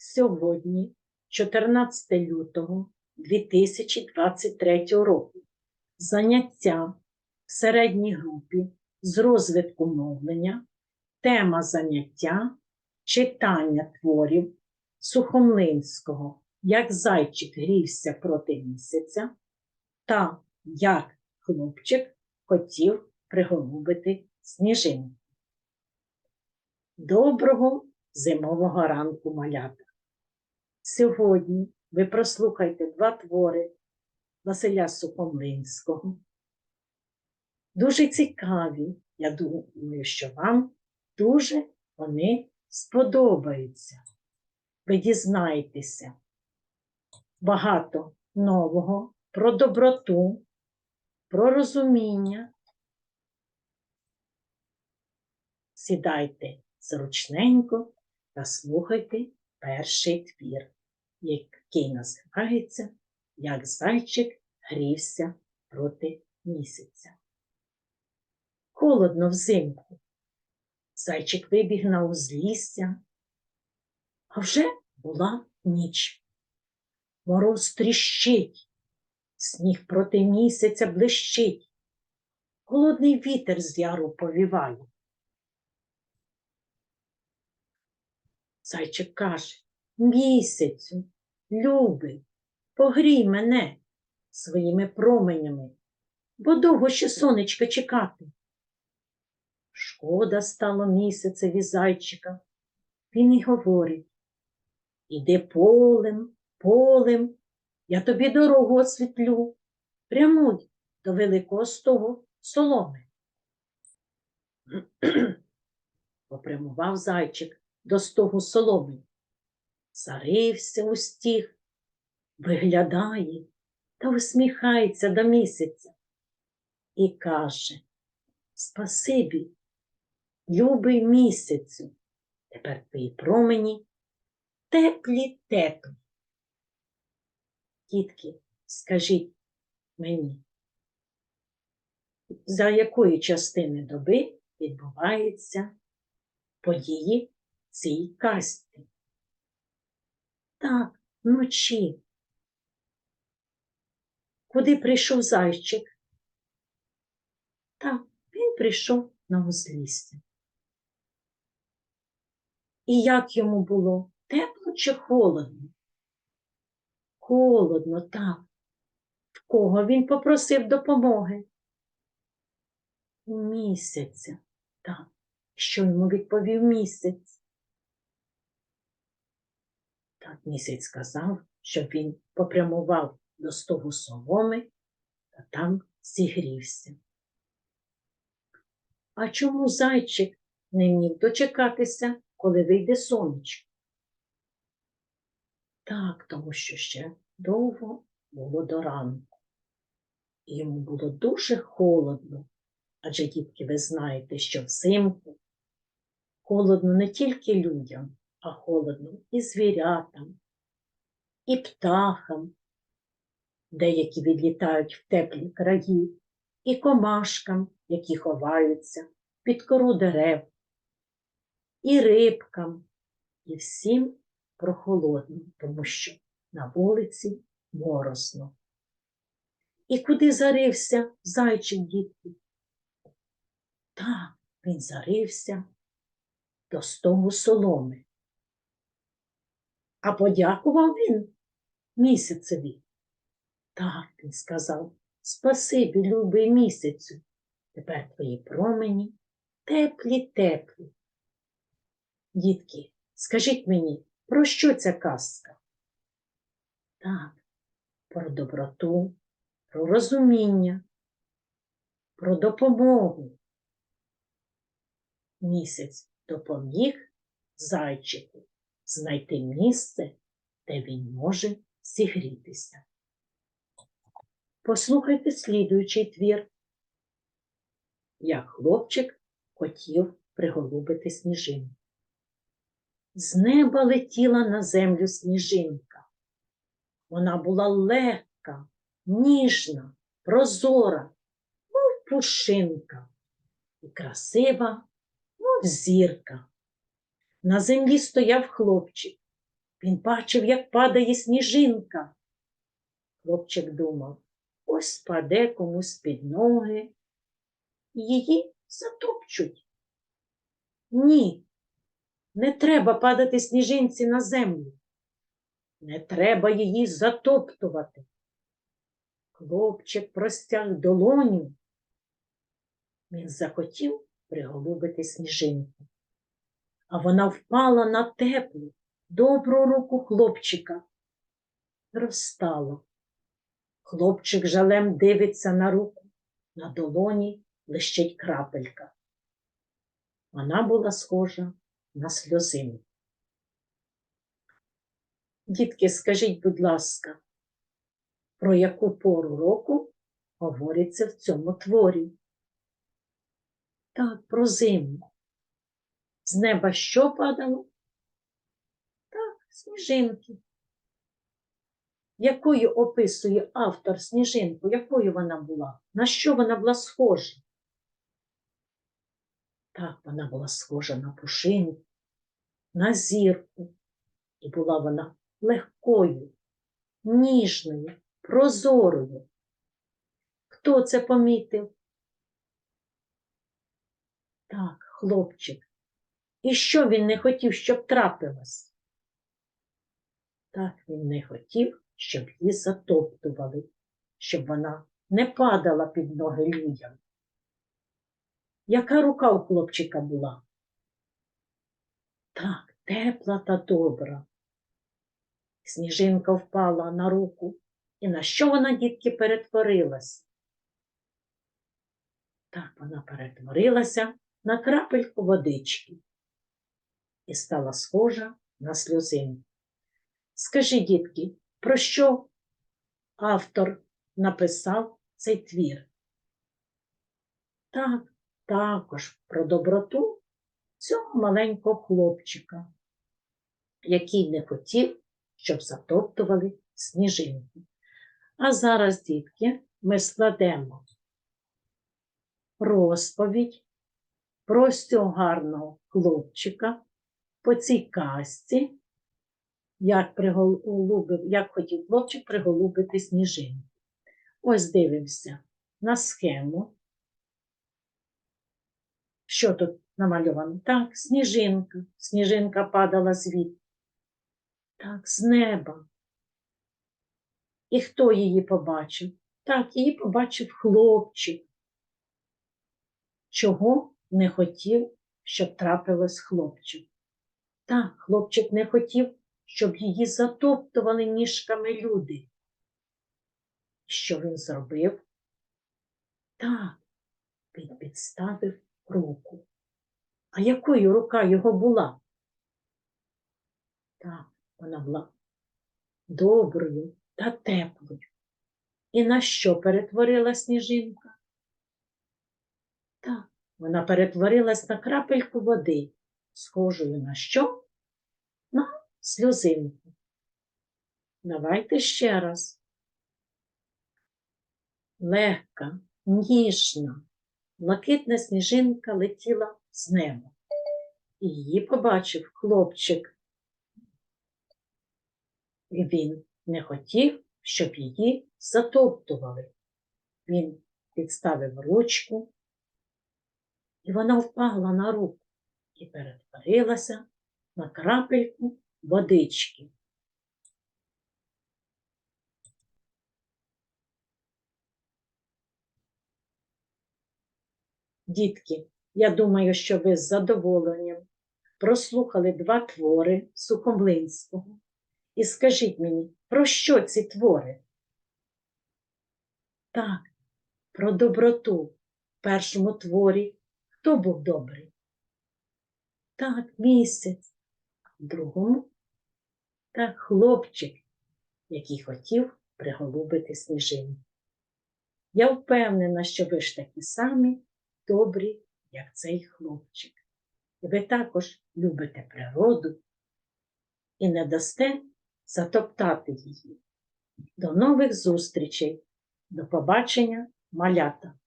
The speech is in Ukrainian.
Сьогодні, 14 лютого 2023 року, заняття в середній групі з розвитку мовлення, тема заняття читання творів Сухомлинського Як зайчик грівся проти місяця та як хлопчик хотів приголубити сніжинку. Доброго зимового ранку, малята! Сьогодні ви прослухайте два твори Василя Сухомлинського. Дуже цікаві. Я думаю, що вам дуже вони сподобаються. Ви дізнаєтеся багато нового про доброту, про розуміння. Сідайте зручненько та слухайте перший твір, який називається Як зайчик грівся проти місяця. Холодно взимку. Зайчик вибіг на узлісся, а вже була ніч. Мороз тріщить, сніг проти місяця блищить, холодний вітер з яру повіває. Зайчик каже, місяцю, любий, погрій мене своїми променями, бо довго ще сонечка чекати. Шкода стало місяцеві зайчика. Він і говорить, іди полем, полем, я тобі дорогу освітлю, прямуй до великого стогу соломи. Попрямував зайчик до стогу соломи. Зарився у стіг, виглядає та усміхається до місяця і каже Спасибі, любий місяцю, тепер твої промені теплі теплі. Дітки, скажіть мені, за якої частини доби відбуваються події цій касті? Так, вночі. Куди прийшов зайчик? Так, він прийшов на узлісся. І як йому було? Тепло чи холодно? Холодно, так. В кого він попросив допомоги? У місяця, так. Що йому відповів місяць? Місяць сказав, щоб він попрямував до стогу соломи та там зігрівся. А чому зайчик не міг дочекатися, коли вийде сонечко? Так, тому що ще довго було до ранку. Йому було дуже холодно, адже дітки, ви знаєте, що взимку холодно не тільки людям, а холодно і звірятам, і птахам, деякі відлітають в теплі краї, і комашкам, які ховаються під кору дерев, і рибкам, і всім прохолодно, тому що на вулиці морозно. І куди зарився зайчик дітки? Так, він зарився до стогу соломи. А подякував він місяцеві. Так, він сказав, спасибі, любий місяцю. Тепер твої промені теплі, теплі. Дітки, скажіть мені, про що ця казка? Так, про доброту, про розуміння, про допомогу. Місяць допоміг зайчику знайти місце, де він може зігрітися. Послухайте слідуючий твір. Як хлопчик хотів приголубити сніжинку. З неба летіла на землю сніжинка. Вона була легка, ніжна, прозора, мов пушинка, і красива, мов зірка. На землі стояв хлопчик Він бачив, як падає сніжинка. Хлопчик думав, ось спаде комусь під ноги, її затопчуть. Ні, не треба падати сніжинці на землю. Не треба її затоптувати. Хлопчик простяг долоню. Він захотів приголубити сніжинку, а вона впала на теплу, добру руку хлопчика. Розстала. Хлопчик жалем дивиться на руку, на долоні блищить крапелька. Вона була схожа на сльозину. Дітки, скажіть, будь ласка, про яку пору року говориться в цьому творі? Так, про зиму. З неба що падало? Так, сніжинки. Якою описує автор сніжинку? Якою вона була? На що вона була схожа? Так, вона була схожа на пушинку, на зірку, і була вона легкою, ніжною, прозорою. Хто це помітив? Так, хлопчик. І що він не хотів, щоб трапилось? Так, він не хотів, щоб її затоптували, щоб вона не падала під ноги людям. Яка рука у хлопчика була? Так, тепла та добра. Сніжинка впала на руку, і на що вона, дітки, перетворилась? Так, вона перетворилася на крапельку водички і стала схожа на сльозинку. Скажи, дітки, про що автор написав цей твір? Так, також про доброту цього маленького хлопчика, який не хотів, щоб затоптували сніжинки. А зараз, дітки, ми складемо розповідь про цього гарного хлопчика по цій казці, як, приголубив, як хотів хлопчик приголубити сніжинку. Ось дивимося на схему. Що тут намальовано? Так, сніжинка. Сніжинка падала звідти. Так, з неба. І хто її побачив? Так, її побачив хлопчик. Чого не хотів, щоб трапилось хлопчик? Так, хлопчик не хотів, щоб її затоптували ніжками люди. Що він зробив? Так, він підставив руку. А якою рука його була? Так, вона була доброю та теплою. І на що перетворила сніжинка? Так, вона перетворилась на крапельку води, схожою на що? На сльозинку. Давайте ще раз. Легка, ніжна, блакитна сніжинка летіла з неба. І її побачив хлопчик. І він не хотів, щоб її затоптували. Він підставив ручку, і вона впала на руку і перетворилася на крапельку водички. Дітки, я думаю, що ви з задоволенням прослухали два твори Сухомлинського. І скажіть мені, про що ці твори? Так, про доброту в першому творі. Хто був добрий? Так, місяць. В другому так, хлопчик, який хотів приголубити сніжину. Я впевнена, що ви ж такі самі добрі, як цей хлопчик. І ви також любите природу і не дасте затоптати її. До нових зустрічей. До побачення, малята!